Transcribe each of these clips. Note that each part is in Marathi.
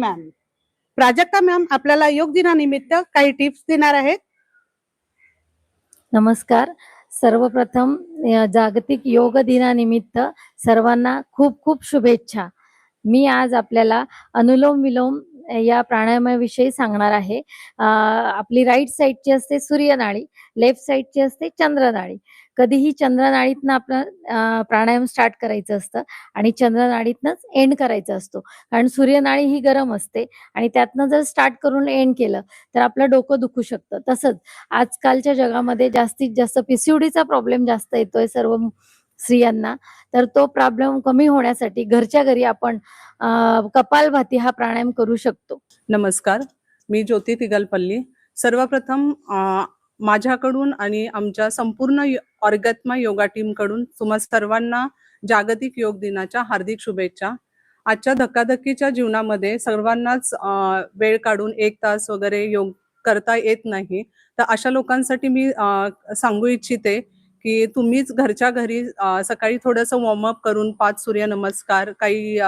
मॅम प्राजक्ता मॅम आपल्याला योग दिनानिमित्त काही टिप्स देणार आहेत. नमस्कार. सर्वप्रथम जागतिक योग दिनानिमित्त सर्वांना खूप खूप शुभेच्छा. मी आज आपल्याला अनुलोम विलोम या प्राणायामाविषयी सांगणार आहे. आपली राईट साईडची असते सूर्यनाळी लेफ्ट साईडची असते चंद्रनाळी. कधीही चंद्रनाळीतनं आपलं प्राणायाम स्टार्ट करायचं असतं आणि चंद्रनाळीतनंच एंड करायचं असतो. कारण सूर्यनाळी ही गरम असते आणि त्यातनं जर स्टार्ट करून एंड केलं तर आपलं डोकं दुखू शकतं. तसंच आजकालच्या जगामध्ये जास्तीत जास्त पीसीओडीचा प्रॉब्लेम जास्त येतोय. सर्व स्त्रियांना तर तो प्रॉब्लेम कमी होण्यासाठी घरच्या घरी आपण कपालभाती हा प्राणायाम करू शकतो. नमस्कार. मी ज्योती तिगलपल्ली. सर्वप्रथम माझ्याकडून आणि आमच्या संपूर्ण ऑर्गत्मा योगा टीमकडून तुम्हा सर्वांना जागतिक योग दिनाच्या हार्दिक शुभेच्छा. आजच्या धक्काधक्कीच्या जीवनामध्ये सर्वांनाच वेळ काढून एक तास वगैरे योग करता येत नाही. तर अशा लोकांसाठी मी सांगू इच्छिते की तुम्हीच घरच्या घरी सकाळी थोडंसं वॉर्मअप करून पाच सूर्यनमस्कार काही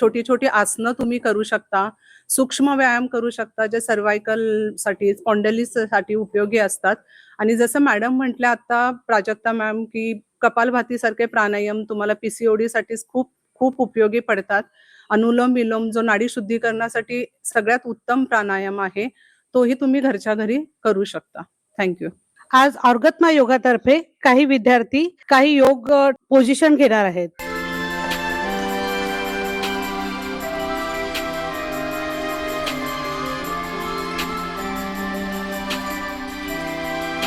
छोटी छोटी आसनं तुम्ही करू शकता सूक्ष्म व्यायाम करू शकता जे सर्वायकलसाठी स्पॉन्डेलिससाठी उपयोगी असतात. आणि जसं मॅडम म्हटल्या आता प्राजक्ता मॅम की कपालभाती सारखे प्राणायाम तुम्हाला पीसीओडी साठी खूप खूप उपयोगी पडतात. अनुलोम विलोम जो नाडी शुद्धीकरणासाठी सगळ्यात उत्तम प्राणायाम आहे तोही तुम्ही घरच्या घरी करू शकता. थँक्यू आज ऑर्गत्मा योगातर्फे काही विद्यार्थी काही योग पोझिशन घेणार आहेत.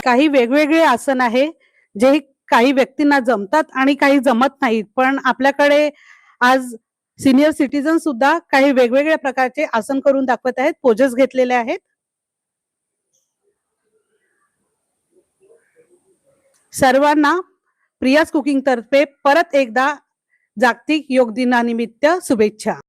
काही वेगवेगळे आसन आहे जे काही व्यक्तींना जमतात आणि काही जमत नाहीत. पण आपल्याकडे आज सिनियर सिटीजन सुद्धा काही वेगवेगळ्या प्रकारचे आसन करून दाखवत आहेत पोजेस घेतलेले आहेत. सर्वांना प्रियास कुकिंग तर्फे परत एकदा जागतिक योग दिनानिमित्त शुभेच्छा.